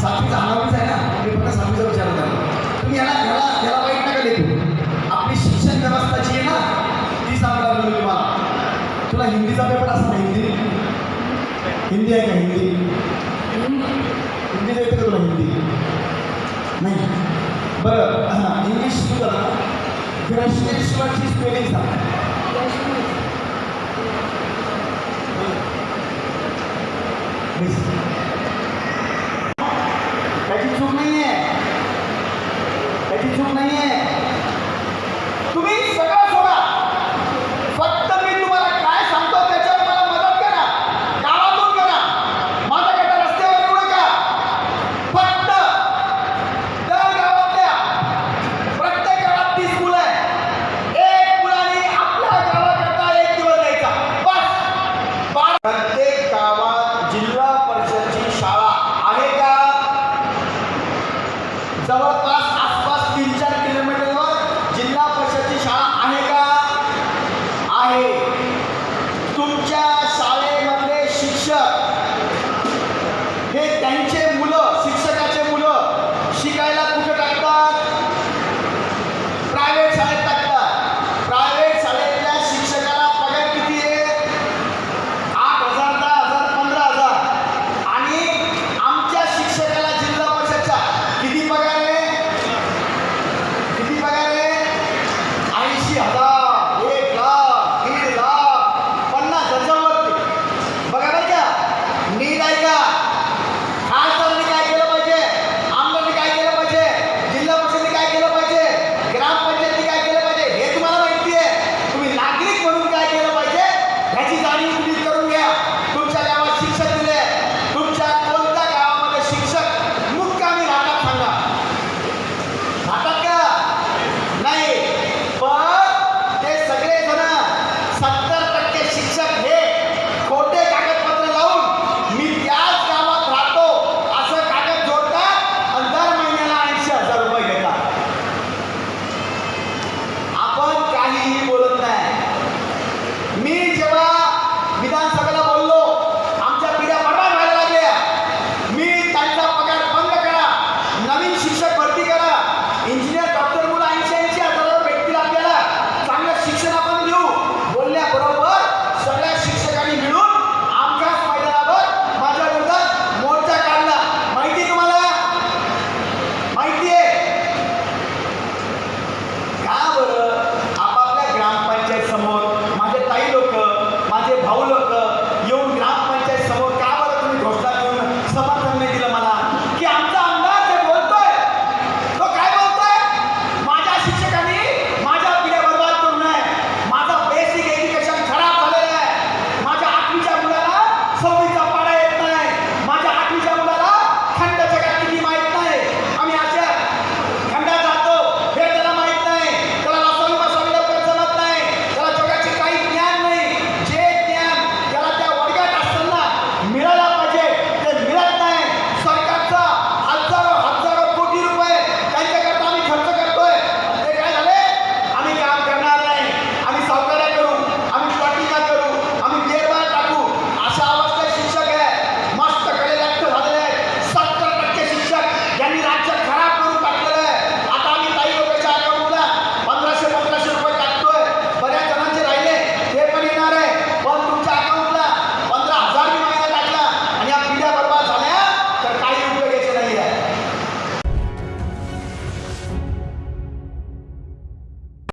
सातवीचा हलावीच आहे ना मी फक्त सातवीचा विचार होता तुम्ही याला याला याला वाईट नका देतो आपली शिक्षण व्यवस्था जी आहे ना ती सांगा मी तुम्हाला. तुला हिंदीचा पेपर असतो हिंदी? हिंदी आहे का हिंदी? हिंदी येते का तुला हिंदी? नाही. बरं हां इंग्लिश तुला ग्रश्नेश्वरची स्पेलिंग सांग. Thank you.